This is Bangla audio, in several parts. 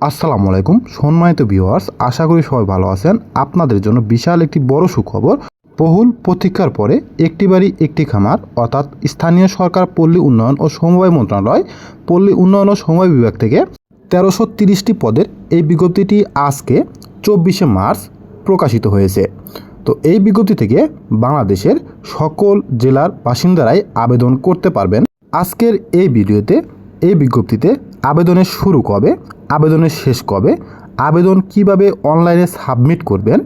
আসসালামু আলাইকুম, সম্মানিত ভিউয়ার্স, আশা করি সবাই ভালো আছেন। আপনাদের জন্য বিশাল একটি বড় সুখবর, বহুল প্রতীক্ষার পরে একটি বাড়ি, একটি খামার, অর্থাৎ স্থানীয় সরকার পল্লী উন্নয়ন ও সমবায় মন্ত্রণালয় পল্লী উন্নয়ন ও সমবায় বিভাগ থেকে তেরোশো তিরিশটি পদের এই বিজ্ঞপ্তিটি আজকে চব্বিশে মার্চ প্রকাশিত হয়েছে। তো এই বিজ্ঞপ্তি থেকে বাংলাদেশের সকল জেলার বাসিন্দারাই আবেদন করতে পারবেন। আজকের এই ভিডিওতে, এই বিজ্ঞপ্তিতে আবেদনের শুরু কবে? আবেদনের শেষ কবে? আবেদন কীভাবে অনলাইনে সাবমিট করবেন?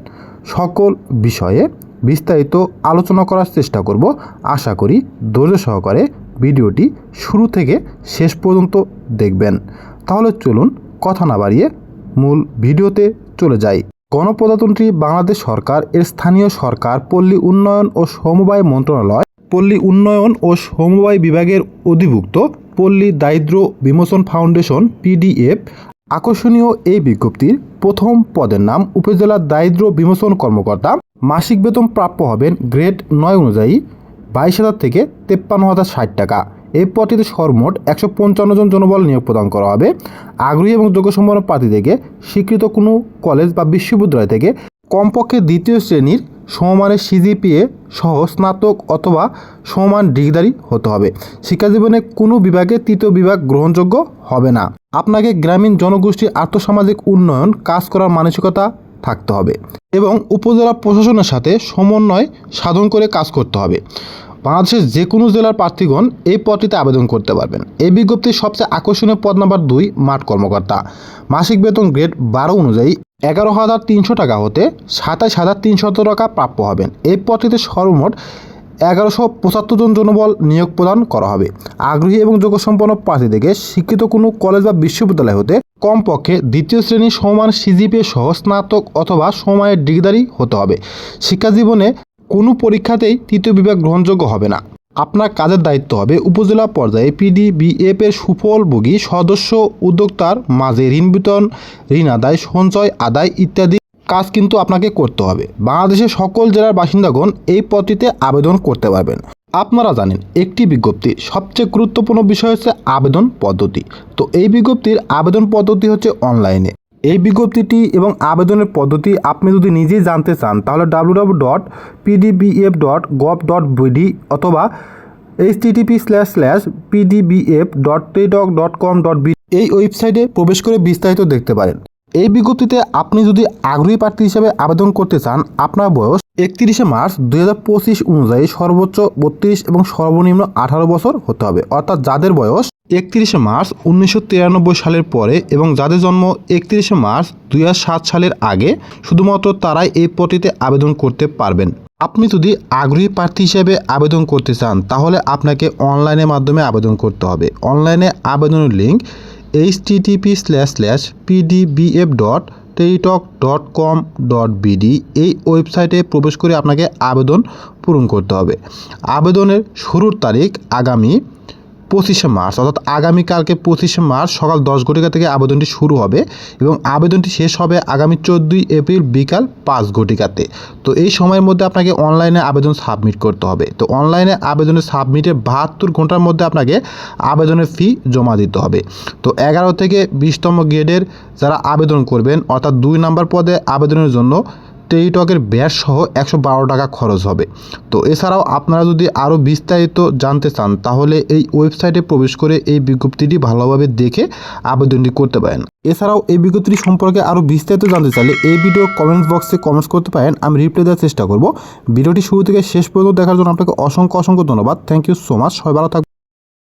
সকল বিষয়ে বিস্তারিত আলোচনা করার চেষ্টা করব। আশা করি ধৈর্য সহকারে ভিডিওটি শুরু থেকে শেষ পর্যন্ত দেখবেন। তাহলে চলুন কথা না বাড়িয়ে মূল ভিডিওতে চলে যাই। গণপ্রজাতন্ত্রী বাংলাদেশ সরকার এর স্থানীয় সরকার পল্লী উন্নয়ন ও সমবায় মন্ত্রণালয়, পল্লী উন্নয়ন ও সমবায় বিভাগের অধিভুক্ত পল্লী দারিদ্র বিমোচন ফাউন্ডেশন, পিডিএফ, আকর্ষণীয় এই বিজ্ঞপ্তির প্রথম পদের নাম, উপজেলা দারিদ্র বিমোচন কর্মকর্তা, মাসিক বেতন প্রাপ্য হবেন গ্রেড নয় অনুযায়ী বাইশ হাজার থেকে তেপ্পান্ন হাজার ষাট টাকা। এই পদটিতে সর্বমোট একশো পঞ্চান্ন জন জনবল নিয়োগ প্রদান করা হবে। আগ্রহী এবং যোগ্য সম্পন্ন প্রার্থী থেকে স্বীকৃত কোনো কলেজ বা বিশ্ববিদ্যালয় থেকে কমপক্ষে দ্বিতীয় শ্রেণির সমমানের সিজিপিএ সহ স্নাতক অথবা সমান ডিগ্রিধারী হতে হবে। শিক্ষাজীবনে কোনো বিভাগে তৃতীয় বিভাগ গ্রহণযোগ্য হবে না। আপনাকে গ্রামীণ জনগোষ্ঠীর আর্থসামাজিক উন্নয়ন, কাজ করার মানসিকতা থাকতে হবে এবং উপজেলা প্রশাসনের সাথে সমন্বয় সাধন করে কাজ করতে হবে। বাংলাদেশের যে কোনো জেলার প্রার্থীগণ এই পদটিতে আবেদন করতে পারবেন। এই বিজ্ঞপ্তির সবচেয়ে আকর্ষণীয় পদ নাম্বার দুই, মাঠ কর্মকর্তা। মাসিক বেতন গ্রেড বারো অনুযায়ী এগারো হাজার তিনশো টাকা হতে সাতাশ হাজার তিনশত টাকা প্রাপ্য হবেন। এই পদটিতে সর্বমোট এগারোশো পঁচাত্তর জন জনবল নিয়োগ প্রদান করা হবে। আগ্রহী এবং যোগ্যসম্পন্ন প্রার্থী থেকে শিক্ষিত কোনো কলেজ বা বিশ্ববিদ্যালয় হতে কমপক্ষে দ্বিতীয় শ্রেণির সমান সিজিপিএ সহ স্নাতক অথবা সময়ের ডিগ্রিদারি হতে হবে। শিক্ষাজীবনে কোনো পরীক্ষাতেই তৃতীয় বিভাগ গ্রহণযোগ্য হবে না। আপনার কাজের দায়িত্ব হবে উপজেলা পর্যায়ে পিডিবিএফ এর সুফলভোগী সদস্য, উদ্যোক্তার মাঝে ঋণ বিতরণ, ঋণ আদায়, সঞ্চয়, আদায় ইত্যাদি কাজ কিন্তু আপনাকে করতে হবে। বাংলাদেশের সকল জেলার বাসিন্দাগণ এই পদটিতে আবেদন করতে পারবেন। আপনারা জানেন, একটি বিজ্ঞপ্তি, সবচেয়ে গুরুত্বপূর্ণ বিষয় হচ্ছে আবেদন পদ্ধতি। তো এই বিজ্ঞপ্তির আবেদন পদ্ধতি হচ্ছে অনলাইনে। এই বিজ্ঞপ্তিটি এবং আবেদনের পদ্ধতি আপনি যদি নিজেই জানতে চান, তাহলে W W dot PDBF dot gov dot BD অথবা HTTP slash slash PDBF dot টেডক dot com dot B এই ওয়েবসাইটে প্রবেশ করে বিস্তারিত দেখতে পারেন। এই বিজ্ঞপ্তিতে আপনি যদি আগ্রহী প্রার্থী হিসেবে আবেদন করতে চান, আপনার বয়স একত্রিশে মার্চ দুই হাজার পঁচিশ অনুযায়ী সর্বোচ্চ বত্রিশ এবং সর্বনিম্ন আঠারো বছর হতে হবে। অর্থাৎ যাদের বয়স একত্রিশে মার্চ উনিশশো তিরানব্বই সালের পরে এবং যাদের জন্ম একত্রিশে মার্চ দুই সালের আগে, শুধুমাত্র তারাই এই পদটিতে আবেদন করতে পারবেন। আপনি যদি আগ্রহী প্রার্থী হিসেবে আবেদন করতে চান, তাহলে আপনাকে অনলাইনের মাধ্যমে আবেদন করতে হবে। অনলাইনে আবেদনের link HTTP slash slash PDBF dot Teletalk dot com dot BD এই ওয়েবসাইটে প্রবেশ করে আপনাকে আবেদন পূরণ করতে হবে। আবেদনের শুরুর তারিখ আগামী পঁচিশে মার্চ, অর্থাৎ আগামীকালকে পঁচিশে মার্চ সকাল দশ ঘটিকা থেকে আবেদনটি শুরু হবে এবং আবেদনটি শেষ হবে আগামী চোদ্দোই এপ্রিল বিকাল পাঁচ ঘটিকাতে। তো এই সময়ের মধ্যে আপনাকে অনলাইনে আবেদন সাবমিট করতে হবে। তো অনলাইনে আবেদনের সাবমিটের বাহাত্তর ঘণ্টার মধ্যে আপনাকে আবেদনের ফি জমা দিতে হবে। তো এগারো থেকে বিশতম গ্রেডের যারা আবেদন করবেন, অর্থাৎ দুই নম্বর পদে আবেদনের জন্য টেলিটকের ব্যাস সহ একশো বারো টাকা খরচ হবে। তো এছাড়াও আপনারা যদি আরও বিস্তারিত জানতে চান, তাহলে এই ওয়েবসাইটে প্রবেশ করে এই বিজ্ঞপ্তিটি ভালোভাবে দেখে আবেদনটি করতে পারেন। এছাড়াও এই বিজ্ঞপ্তিটি সম্পর্কে আরও বিস্তারিত জানতে চাইলে এই ভিডিও কমেন্টস বক্সে কমেন্টস করতে পারেন, আমি রিপ্লাই দেওয়ার চেষ্টা করব। ভিডিওটি শুরু থেকে শেষ পর্যন্ত দেখার জন্য আপনাকে অসংখ্য অসংখ্য ধন্যবাদ। থ্যাংক ইউ সো মাচ সবাই ভালো থাকবেন।